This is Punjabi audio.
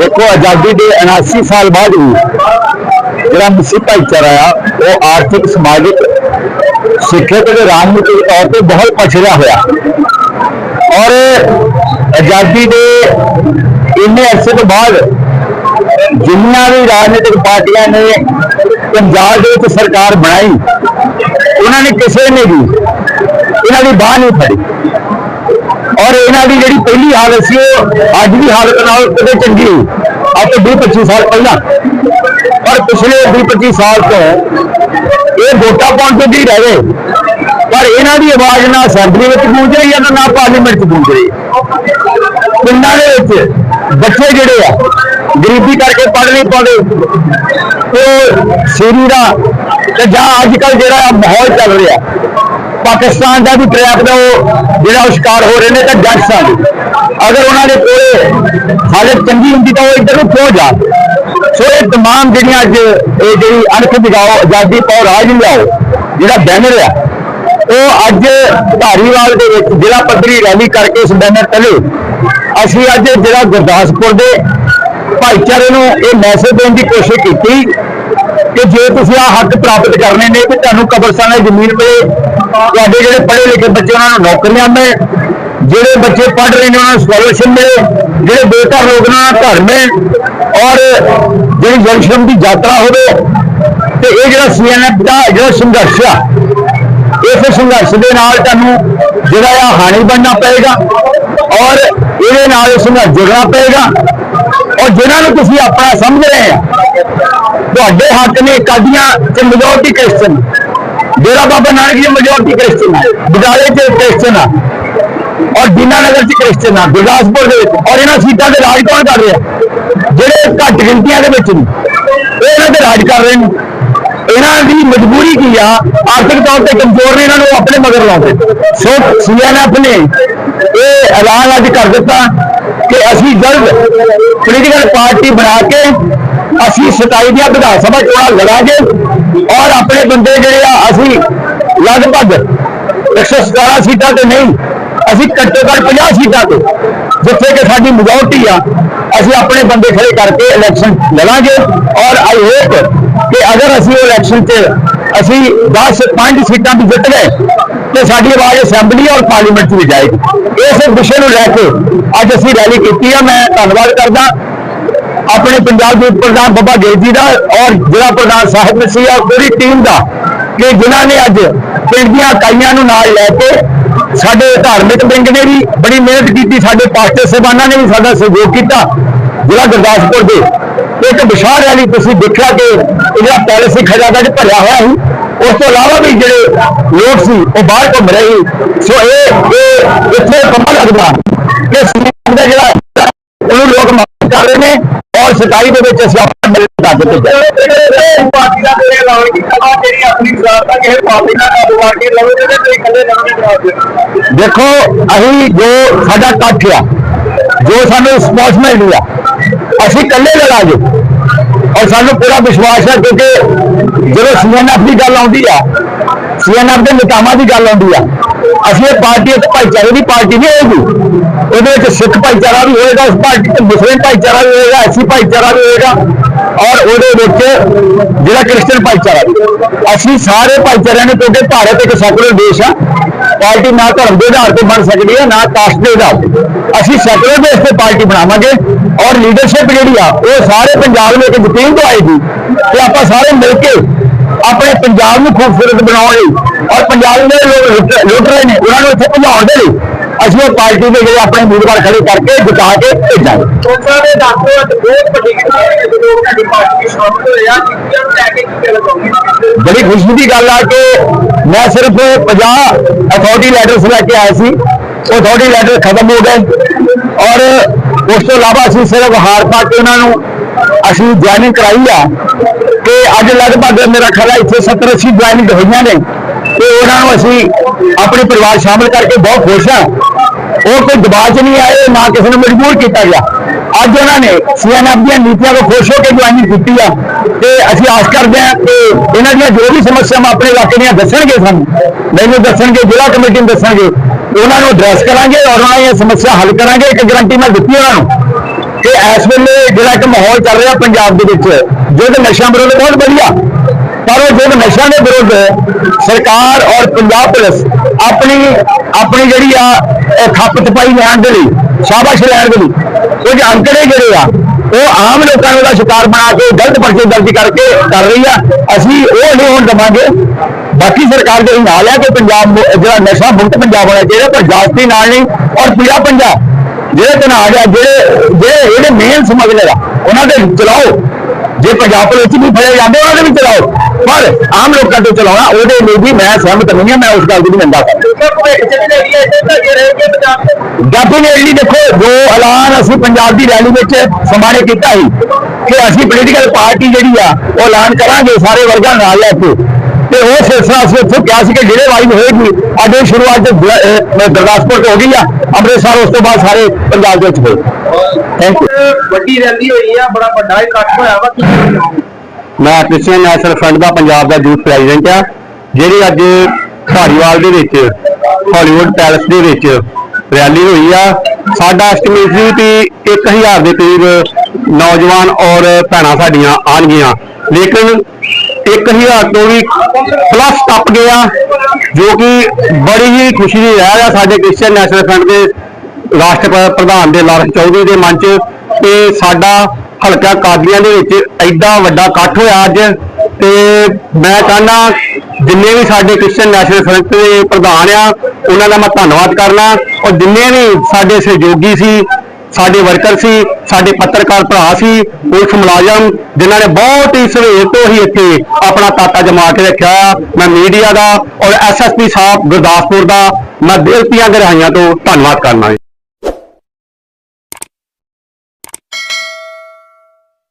ਦੇਖੋ ਆਜ਼ਾਦੀ ਦੇ 79 ਸਾਲ ਬਾਅਦ ਵੀ ਜਿਹੜਾ ਮੁਸਲਿਮ ਭਾਈਚਾਰਾ ਆ, ਉਹ ਆਰਥਿਕ, ਸਮਾਜਿਕ, ਸਿੱਖਿਅਤ ਤੇ ਰਾਜਨੀਤਿਕ ਤੌਰ ਤੇ ਬਹੁਤ ਪਛੜਿਆ ਹੋਇਆ। ਔਰ ਆਜ਼ਾਦੀ ਦੇ ਇੰਨੇ ਅਰਸੇ ਤੋਂ ਬਾਅਦ ਜਿੰਨੀਆਂ ਵੀ ਰਾਜਨੀਤਿਕ ਪਾਰਟੀਆਂ ਨੇ ਪੰਜਾਬ ਦੇ ਵਿੱਚ ਸਰਕਾਰ ਬਣਾਈ, ਉਹਨਾਂ ਨੇ ਕਿਸੇ ਨੇ ਵੀ ਇਹਨਾਂ ਦੀ ਬਾਹ ਨਹੀਂ ਫੜੀ। ਔਰ ਇਹਨਾਂ ਦੀ ਜਿਹੜੀ ਪਹਿਲੀ ਹਾਲਤ ਸੀ, ਉਹ ਅੱਜ ਦੀ ਹਾਲਤ ਨਾਲ ਕਿਤੇ ਚੰਗੀ ਹੋਈ। ਅੱਜ ਤੋਂ 25 ਸਾਲ ਪਹਿਲਾਂ। ਔਰ ਪਿਛਲੇ 20 25 ਸਾਲ ਤੋਂ ਇਹ ਵੋਟਾਂ ਪਾਉਣ ਤੋਂ ਹੀ ਰਹਿ ਗਏ ਪਰ ਇਹਨਾਂ ਦੀ ਆਵਾਜ਼ ਨਾ ਅਸੈਂਬਲੀ ਵਿੱਚ ਗੂੰਜ ਰਹੀ ਹੈ ਤੇ ਨਾ ਪਾਰਲੀਮੈਂਟ 'ਚ ਗੂੰਜ ਰਹੀ। ਹੈ ਪਿੰਡਾਂ ਦੇ ਵਿੱਚ ਬੱਚੇ ਜਿਹੜੇ ਆ, ਗਰੀਬੀ ਕਰਕੇ ਪੜ੍ਹ ਨਹੀਂ ਪਾਉਂਦੇ। ਉਹ ਸੀਰੀ ਦਾ ਤੇ ਜਾਂ ਅੱਜ ਕੱਲ ਜਿਹੜਾ ਮਾਹੌਲ ਚੱਲ ਰਿਹਾ ਪਾਕਿਸਤਾਨ ਦਾ ਵੀ ਟਰੈਪ ਦਾ ਉਹ ਜਿਹੜਾ ਉਹ ਸ਼ਿਕਾਰ ਹੋ ਰਹੇ ਨੇ ਤਾਂ ਜੱਟਾਂ ਦੇ ਅਗਰ ਉਹਨਾਂ ਦੇ ਕੋਲੇ ਹਾਲਤ ਚੰਗੀ ਹੁੰਦੀ ਤਾਂ ਉਹ ਇੱਧਰ ਨੂੰ ਕਿਉਂ ਜਾ ਸੋ ਇਹ तमाम ਜਿਹੜੀਆਂ ਅੱਜ ਇਹ ਜਿਹੜੀ ਅਣਖ ਦਿਖਾਓ ਆਜ਼ਾਦੀ ਪਾਓ ਰਾਜ ਲਿਆਓ ਜਿਹੜਾ ਬੈਨਰ ਆ ਉਹ ਅੱਜ ਧਾਰੀਵਾਲ ਦੇ ਵਿੱਚ ਜ਼ਿਲ੍ਹਾ ਪੱਧਰੀ ਰੈਲੀ ਕਰਕੇ ਇਸ ਬੈਨਰ ਤਲੇ ਅਸੀਂ ਅੱਜ ਜਿਹੜਾ ਗੁਰਦਾਸਪੁਰ ਦੇ ਭਾਈਚਾਰੇ ਨੂੰ ਇਹ ਮੈਸੇਜ ਦੇਣ ਦੀ ਕੋਸ਼ਿਸ਼ ਕੀਤੀ ਕਿ ਜੇ ਤੁਸੀਂ ਆ ਹੱਕ ਪ੍ਰਾਪਤ ਕਰਨੇ ਨੇ ਕਿ ਤੁਹਾਨੂੰ ਕਬਰਸਤਾਨ ਦੀ ਜ਼ਮੀਨ ਮਿਲੇ ਤੁਹਾਡੇ ਜਿਹੜੇ ਪੜ੍ਹੇ ਲਿਖੇ ਬੱਚੇ, ਉਹਨਾਂ ਨੂੰ ਨੌਕਰੀਆਂ ਮਿਲੇ ਜਿਹੜੇ ਬੱਚੇ ਪੜ੍ਹ ਰਹੇ ਨੇ, ਉਹਨਾਂ ਨੂੰ ਸਕਾਲਰਸ਼ਿਪ ਮਿਲੇ। ਜਿਹੜੇ ਬੇਘਰ ਲੋਕ ਨੇ, ਉਹਨਾਂ ਨੂੰ ਘਰ ਮਿਲੇ। ਔਰ ਜਿਹੜੀ ਜਨਸ਼ਰਮ ਦੀ ਯਾਤਰਾ ਹੋਵੇ, ਤੇ ਇਹ ਜਿਹੜਾ ਸੀਐਨਐਫ ਦਾ ਜਿਹੜਾ ਸੰਘਰਸ਼ ਆ, ਇਸ ਸੰਘਰਸ਼ ਦੇ ਨਾਲ ਤੁਹਾਨੂੰ ਜਿਹੜਾ ਆ ਹਾਣੀ ਬਣਨਾ ਪਏਗਾ। ਔਰ ਇਹਦੇ ਨਾਲ ਇਸ ਸੰਘਰਸ਼ ਜੁੜਨਾ ਪਏਗਾ। ਔਰ ਜਿਨ੍ਹਾਂ ਨੂੰ ਤੁਸੀਂ ਆਪਣਾ ਸਮਝ ਰਹੇ ਆ, ਤੁਹਾਡੇ ਹੱਕ ਨੇ ਕਾਦੀਆਂ ਤੇ majority Christian Dera Baba Nanak ji majority Christian ਆ ਬਦਾਲੇ ਚ ਕ੍ਰਿਸਚਨ ਆ, ਔਰ ਦੀਨਾ ਨਗਰ ਚ ਕ੍ਰਿਸਚਨ ਆ, ਗੁਰਦਾਸਪੁਰ ਦੇ ਵਿੱਚ, ਔਰ ਇਹਨਾਂ ਸੀਟਾਂ ਤੇ ਰਾਜ ਕੌਣ ਕਰ ਰਿਹਾ? ਜਿਹੜੇ ਘੱਟ ਗਿਣਤੀਆਂ ਦੇ ਵਿੱਚ ਨੇ, ਇਹ ਇਹਨਾਂ ਤੇ ਰਾਜ ਕਰ ਰਹੇ ਨੇ। ਇਹਨਾਂ ਦੀ ਮਜਬੂਰੀ ਕੀ ਆ? ਆਰਥਿਕ ਤੌਰ ਤੇ ਕਮਜ਼ੋਰ ਨੇ ਇਹਨਾਂ ਨੂੰ ਆਪਣੇ ਮਗਰ ਲਾਉਂਦੇ ਸੋ ਸੀਐਨਐਫ ਨੇ ਇਹ ਐਲਾਨ ਅੱਜ ਕਰ ਦਿੱਤਾ ਕਿ ਅਸੀਂ ਜਲਦ ਪੋਲੀਟੀਕਲ ਪਾਰਟੀ ਬਣਾ ਕੇ ਅਸੀਂ 27 ਦੀਆਂ ਵਿਧਾਨ ਸਭਾ ਚੋਣਾਂ ਲੜਾਂਗੇ ਔਰ ਆਪਣੇ ਬੰਦੇ ਜਿਹੜੇ ਆ, ਅਸੀਂ ਲਗਭਗ 117 ਸੀਟਾਂ ਤੇ ਨਹੀਂ, ਅਸੀਂ ਘੱਟੋ ਘੱਟ 50 ਸੀਟਾਂ ਤੇ, ਜਿੱਥੇ ਕਿ ਸਾਡੀ ਮੈਜੋਰਟੀ ਆ, ਅਸੀਂ ਆਪਣੇ ਬੰਦੇ ਖੜੇ ਕਰਕੇ ਇਲੈਕਸ਼ਨ ਲੜਾਂਗੇ ਔਰ ਆਈ ਹੋਪ ਕਿ ਅਗਰ ਅਸੀਂ ਇਲੈਕਸ਼ਨ 'ਚ ਅਸੀਂ 10 5 ਸੀਟਾਂ ਵੀ ਜਿੱਤ ਗਏ, ਤੇ ਸਾਡੀ ਆਵਾਜ਼ ਅਸੈਂਬਲੀ ਔਰ ਪਾਰਲੀਮੈਂਟ 'ਚ ਵੀ ਜਾਏਗੀ। ਇਸ ਵਿਸ਼ੇ ਨੂੰ ਲੈ ਕੇ ਅੱਜ ਅਸੀਂ ਰੈਲੀ ਕੀਤੀ ਆ, ਮੈਂ ਧੰਨਵਾਦ ਕਰਦਾ। ਆਪਣੇ ਪੰਜਾਬ ਦੇ ਪ੍ਰਧਾਨ ਬਾਬਾ ਦੇਵ ਜੀ ਦਾ ਔਰ ਜ਼ਿਲ੍ਹਾ ਪ੍ਰਧਾਨ ਸਾਹਿਬ ਸੀ ਔਰ ਪੂਰੀ ਟੀਮ ਦਾ ਕਿ ਜਿਨ੍ਹਾਂ ਨੇ ਅੱਜ ਪਿੰਡ ਦੀਆਂ ਇਕਾਈਆਂ ਨੂੰ ਨਾਲ ਲੈ ਕੇ ਸਾਡੇ ਧਾਰਮਿਕ ਪਿੰਡ ਨੇ ਵੀ ਬੜੀ ਮਿਹਨਤ ਕੀਤੀ, ਸਾਡੇ ਪਾਸਟਰ ਸਾਹਿਬਾਨਾਂ ਨੇ ਵੀ ਸਾਡਾ ਸਹਿਯੋਗ ਕੀਤਾ ਜ਼ਿਲ੍ਹਾ ਗੁਰਦਾਸਪੁਰ ਦੇ। ਇੱਕ ਵਿਸ਼ਾਲ ਰੈਲੀ ਤੁਸੀਂ ਦੇਖਿਆ ਕਿ ਇਹ ਜਿਹੜਾ ਪੈਲਸ ਸੀ ਖਜ਼ਾਨਾ ਚ ਭਰਿਆ ਹੋਇਆ ਸੀ। ਉਸ ਤੋਂ ਇਲਾਵਾ ਵੀ ਜਿਹੜੇ ਲੋਕ ਸੀ, ਉਹ ਬਾਹਰ ਘੁੰਮ ਰਹੇ ਸੀ। ਸੋ ਇਹ ਇਹ ਇੱਥੇ ਪਤਾ ਲੱਗਦਾ ਕਿ ਸਮਾਜ ਦਾ ਜਿਹੜਾ ਉਹਨੂੰ ਲੋਕ ਮੰਗ ਕਰ ਰਹੇ ਨੇ। ਔਰ ਸਤਾਈ ਦੇ ਵਿੱਚ ਅਸੀਂ ਆਪਣਾ ਮਿਲ ਦੱਸ ਦਿੱਤੇ। ਪਾਰਟੀ ਦਾ ਤੇ ਐਲਾਨ ਕੀਤਾ ਵਾ ਜਿਹੜੀ ਆਪਣੀ ਸਰਕਾਰ ਦਾ ਕਿਸੇ ਪਾਰਟੀ ਨਾਲ ਕਾਰੋਬਾਰ ਕੇ ਲਵੇ ਤੇ ਤੁਸੀਂ ਇਕੱਲੇ ਲੜਨੇ ਕਰਾਉਂਦੇ ਦੇਖੋ ਅਸੀਂ ਜੋ ਸਾਡਾ ਇਕੱਠ ਆ ਜੋ ਸਾਨੂੰ ਮਿਲਦੀ ਆ ਅਸੀਂ ਇਕੱਲੇ ਲੜਾਂਗੇ ਔਰ ਸਾਨੂੰ ਪੂਰਾ ਵਿਸ਼ਵਾਸ ਹੈ ਕਿਉਂਕਿ ਜਦੋਂ ਸੀਐਨਐਫ ਦੀ ਗੱਲ ਆਉਂਦੀ ਆ ਸੀਐਨਐਫ ਦੇ ਨੇਤਾਵਾਂ ਦੀ ਗੱਲ ਆਉਂਦੀ ਆ ਅਸੀਂ ਇਹ ਪਾਰਟੀ, ਇੱਕ ਭਾਈਚਾਰੇ ਦੀ ਪਾਰਟੀ ਨਹੀਂ ਹੋਏਗੀ। ਉਹਦੇ ਵਿੱਚ ਸਿੱਖ ਭਾਈਚਾਰਾ ਵੀ ਹੋਏਗਾ, ਉਸ ਪਾਰਟੀ ਚ ਮੁਸਲਿਮ ਭਾਈਚਾਰਾ ਵੀ ਹੋਏਗਾ ਐਸੀ ਭਾਈਚਾਰਾ ਵੀ ਹੋਏਗਾ, ਔਰ ਉਹਦੇ ਵਿੱਚ ਜਿਹੜਾ ਕ੍ਰਿਸਚਨ ਭਾਈਚਾਰਾ ਵੀ। ਅਸੀਂ ਸਾਰੇ ਭਾਈਚਾਰਿਆਂ ਨੇ ਕਿਉਂਕਿ ਭਾਰਤ ਇੱਕ ਸੈਕੂਲਰ ਦੇਸ਼ ਆ। ਪਾਰਟੀ ਨਾ ਧਰਮ ਦੇ ਆਧਾਰ ਤੇ ਬਣ ਸਕਦੀ ਹੈ ਨਾ ਕਾਸਟ ਦੇ ਆਧਾਰ ਤੇ। ਅਸੀਂ ਸੈਕੂਲਰ ਬੇਸ ਤੇ ਪਾਰਟੀ ਬਣਾਵਾਂਗੇ, ਔਰ ਲੀਡਰਸ਼ਿਪ ਜਿਹੜੀ ਆ, ਉਹ ਸਾਰੇ ਪੰਜਾਬ ਨੂੰ ਇੱਕ ਯਕੀਨ ਤੋਂ ਆਏਗੀ ਕਿ ਆਪਾਂ ਸਾਰੇ ਮਿਲ ਕੇ ਆਪਣੇ ਪੰਜਾਬ ਨੂੰ ਖੂਬਸੂਰਤ ਬਣਾਉਣ ਲਈ ਔਰ ਪੰਜਾਬ ਦੇ ਲੋਕ ਲੁੱਟ- ਰਹੇ ਨੇ ਉਹਨਾਂ ਨੂੰ ਇੱਥੇ ਭਜਾਉਣ ਦੇ ਲਈ ਅਸੀਂ ਉਹ ਪਾਰਟੀ ਦੇ ਜਿਹੜੇ ਆਪਣੇ ਉਮੀਦਵਾਰ ਖੜੇ ਕਰਕੇ ਜਿਤਾ ਕੇ ਭੇਜਾਂਗੇ। ਲੋਕਾਂ ਦੇ ਦਾਖਲੇ ਵਿੱਚ ਬਹੁਤ ਵੱਡੀ ਗਿਣਤੀ ਲੋਕ ਸਾਡੀ ਪਾਰਟੀ ਵਿੱਚ ਸ਼ਾਮਲ ਹੋਏ ਆ ਚਿੱਠੀਆਂ ਨੂੰ ਲੈ ਕੇ ਕੀ ਕਹਿਣਾ ਚਾਹੁੰਦੇ ਬੜੀ ਖੁਸ਼ੀ ਦੀ ਗੱਲ ਆ ਕਿ ਮੈਂ ਸਿਰਫ 50 ਅਥਾਰਟੀ ਲੈਟਰਸ ਲੈ ਕੇ ਆਇਆ ਸੀ। ਉਹ ਅਥਾਰਟੀ ਲੈਟਰ ਖਤਮ ਹੋ ਗਏ ਔਰ ਉਸ ਤੋਂ ਇਲਾਵਾ ਅਸੀਂ ਸਿਰਫ ਹਾਰ ਪਾ ਕੇ ਉਹਨਾਂ ਨੂੰ ਅਸੀਂ ਜੁਆਇਨਿੰਗ ਕਰਾਈ ਆ। ਕਿ ਅੱਜ ਲਗਭਗ ਮੇਰਾ ਖਿਆਲ ਹੈ ਇੱਥੇ 70 80 ਜੁਆਇਨਿੰਗ ਹੋਈਆਂ ਨੇ। ਤੇ ਉਹਨਾਂ ਨੂੰ ਅਸੀਂ ਆਪਣੇ ਪਰਿਵਾਰ ਸ਼ਾਮਲ ਕਰਕੇ ਬਹੁਤ ਖੁਸ਼ ਹਾਂ। ਉਹ ਕੋਈ ਦਬਾਅ 'ਚ ਨਹੀਂ ਆਏ, ਨਾ ਕਿਸੇ ਨੂੰ ਮਜਬੂਰ ਕੀਤਾ ਗਿਆ। ਅੱਜ ਉਹਨਾਂ ਨੇ ਸੀਐਨਐਫ ਦੀਆਂ ਨੀਤੀਆਂ ਤੋਂ ਖੁਸ਼ ਹੋ ਕੇ ਜੁਆਇਨਿੰਗ ਕੀਤੀ ਆ। ਤੇ ਅਸੀਂ ਆਸ ਕਰਦੇ ਹਾਂ ਕਿ ਇਹਨਾਂ ਦੀਆਂ ਜੋ ਵੀ ਸਮੱਸਿਆਵਾਂ ਆਪਣੇ ਇਲਾਕੇ ਦੀਆਂ ਦੱਸਣਗੇ ਸਾਨੂੰ। ਮੈਨੂੰ ਦੱਸਣਗੇ, ਜ਼ਿਲ੍ਹਾ ਕਮੇਟੀ ਨੂੰ ਦੱਸਣਗੇ ਉਹਨਾਂ ਨੂੰ ਐਡਰੈਸ ਕਰਾਂਗੇ ਔਰ ਉਹਨਾਂ ਦੀਆਂ ਸਮੱਸਿਆ ਹੱਲ ਕਰਾਂਗੇ। ਇੱਕ ਗਰੰਟੀ ਮੈਂ ਦਿੱਤੀ ਉਹਨਾਂ ਨੂੰ ਕਿ ਇਸ ਵੇਲੇ ਜਿਹੜਾ ਇੱਕ ਮਾਹੌਲ ਚੱਲ ਰਿਹਾ ਪੰਜਾਬ ਦੇ ਵਿੱਚ ਯੁੱਧ ਨਸ਼ਿਆਂ ਵਿਰੁੱਧ ਬਹੁਤ ਵਧੀਆ। ਪਰ ਉਹ ਯੁੱਧ ਨਸ਼ਿਆਂ ਦੇ ਵਿਰੁੱਧ ਸਰਕਾਰ ਔਰ ਪੰਜਾਬ ਪੁਲਿਸ ਆਪਣੀ ਆਪਣੀ ਜਿਹੜੀ ਆ, ਇਹ ਖੱਪ ਚਪਾਈ ਲੈਣ ਦੇ ਲਈ, ਸ਼ਾਬਾਸ਼ ਲੈਣ ਦੇ ਲਈ ਕੁਝ ਅੰਕੜੇ ਜਿਹੜੇ ਆ, ਉਹ ਆਮ ਲੋਕਾਂ ਨੂੰ ਦਾ ਸ਼ਿਕਾਰ ਬਣਾ ਕੇ, ਗਲਤ ਪਰਚੇ ਦਰਜ ਕਰਕੇ ਕਰ ਰਹੀ ਆ। ਅਸੀਂ ਉਹ ਨਹੀਂ ਹੁਣ ਦਵਾਂਗੇ। ਬਾਕੀ ਸਰਕਾਰ ਦੇ ਨਾਲ ਹੈ ਕਿ ਪੰਜਾਬ ਜਿਹੜਾ ਨਸ਼ਾ ਮੁਕਤ ਪੰਜਾਬ ਹੋਣਾ ਚਾਹੀਦਾ, ਪਰ ਜਾਸਤੀ ਨਾਲ ਨਹੀਂ, ਔਰ ਪੂਰਾ ਪੰਜਾਬ ਜਿਹੜੇ ਤਨਾਜ ਆ, ਜਿਹੜੇ ਜਿਹੜੇ ਇਹਦੇ ਮੇਨ ਸਮਗਲਰ ਆ, ਉਹਨਾਂ ਦੇ ਚਲਾਓ। ਜੇ ਪੰਜਾਬ ਪੁਲਿਸ ਵੀ ਫੜੇ ਜਾਂਦੇ, ਉਹਨਾਂ ਦੇ ਵੀ ਚਲਾਓ। ਪਰ ਆਮ ਲੋਕਾਂ ਤੋਂ ਚਲਾਉਣਾ, ਉਹਦੇ ਲਈ ਵੀ ਮੈਂ ਸਹਿਮਤ ਨਹੀਂ ਹਾਂ, ਮੈਂ ਉਸ ਗੱਲ ਦੀ ਵੀ ਨਿੰਦਾ ਕਰਦਾ। ਡੈਫੀਨੇਟਲੀ ਦੇਖੋ, ਜੋ ਐਲਾਨ ਅਸੀਂ ਪੰਜਾਬ ਦੀ ਰੈਲੀ ਵਿੱਚ ਸਮਾਣੇ ਕੀਤਾ ਸੀ ਕਿ ਅਸੀਂ ਪੋਲੀਟੀਕਲ ਪਾਰਟੀ ਜਿਹੜੀ ਆ, ਉਹ ਐਲਾਨ ਕਰਾਂਗੇ ਸਾਰੇ ਵਰਗਾਂ ਨਾਲ ਲੈ ਕੇ। ਤੇ ਉਹ ਸਿਲਸਿਲਾ ਅਸੀਂ ਉੱਥੇ ਕਿਹਾ ਸੀ ਕਿ ਜਿਹੜੇ ਵਾਈਨ ਹੋਏਗੀ ਅੱਜ ਇਹ ਸ਼ੁਰੂਆਤ ਗੁਰਦਾਸਪੁਰ ਤੋਂ ਹੋ ਗਈ ਆ ਅੰਮ੍ਰਿਤਸਰ ਉਸ ਤੋਂ ਬਾਅਦ ਸਾਰੇ ਪੰਜਾਬ ਦੇ ਵਿੱਚ ਹੋਏ। ਥੈਂਕ ਯੂ ਵੱਡੀ ਰੈਲੀ ਹੋਈ ਆ ਬੜਾ ਵੱਡਾ ਇਕੱਠ ਹੋਇਆ ਵਾ। ਕੀ? ਮੈਂ ਕ੍ਰਿਸਚੀਅਨ ਨੈਸ਼ਨਲ ਫਰੰਟ ਦਾ ਪੰਜਾਬ ਦਾ ਯੂਥ ਪ੍ਰੈਜ਼ੀਡੈਂਟ ਆ ਜਿਹੜੀ ਅੱਜ ਧਾਰੀਵਾਲ ਦੇ ਵਿੱਚ ਹਾਲੀਵੁੱਡ ਪੈਲਸ ਦੇ ਵਿੱਚ ਰੈਲੀ ਹੋਈ ਆ। ਸਾਡਾ ਐਸਟੀਮੇਟ ਸੀ ਕਿ 1000 ਦੇ ਕਰੀਬ ਨੌਜਵਾਨ ਔਰ ਭੈਣਾਂ ਸਾਡੀਆਂ ਆਣਗੀਆਂ ਲੇਕਿਨ 1000 ਤੋਂ ਵੀ ਪਲੱਸ ਟੱਪ ਗਿਆ ਜੋ ਕਿ ਬੜੀ ਹੀ ਖੁਸ਼ੀ ਦੀ ਰਹਿ ਆ ਸਾਡੇ ਕ੍ਰਿਸਚੀਅਨ ਨੈਸ਼ਨਲ ਫਰੰਟ ਦੇ ਰਾਸ਼ਟਰ ਪ੍ਰਧਾਨ ਦੇ ਲਾਲ ਚੌਧਰੀ ਦੇ ਮਨ 'ਚ ਤੇ ਸਾਡਾ ਹਲਕਾ ਕਾਦੀਆਂ ਦੇ ਵਿੱਚ ਐਡਾ ਵੱਡਾ ਇਕੱਠ ਹੋਇਆ ਅੱਜ ਤੇ ਮੈਂ ਕਹਿੰਦਾ ਜਿੰਨੇ ਵੀ ਸਾਡੇ ਕ੍ਰਿਸਚੀਅਨ ਨੈਸ਼ਨਲ ਫਰੰਟ ਦੇ ਪ੍ਰਧਾਨ ਆ, ਉਹਨਾਂ ਦਾ ਮੈਂ ਧੰਨਵਾਦ ਕਰਨਾ ਔਰ ਜਿੰਨੇ ਵੀ ਸਾਡੇ ਸਹਿਯੋਗੀ ਸੀ ਸਾਡੇ ਵਰਕਰ ਸੀ, ਸਾਡੇ ਪੱਤਰਕਾਰ ਭਰਾ ਸੀ, ਪੁਲਿਸ ਮੁਲਾਜ਼ਮ, ਜਿਨ੍ਹਾਂ ਨੇ ਬਹੁਤ ਹੀ ਸਵੇਰ ਤੋਂ ਹੀ ਇੱਥੇ ਆਪਣਾ ਤਾਤਾ ਜਮਾ ਕੇ ਰੱਖਿਆ ਆ। ਮੈਂ ਮੀਡੀਆ ਦਾ ਔਰ ਐਸਐਸਪੀ ਸਾਹਿਬ ਗੁਰਦਾਸਪੁਰ ਦਾ, ਮੈਂ ਦਿਲ ਦੀਆਂ ਗਹਿਰਾਈਆਂ ਤੋਂ ਧੰਨਵਾਦ ਕਰਨਾ ਹੈ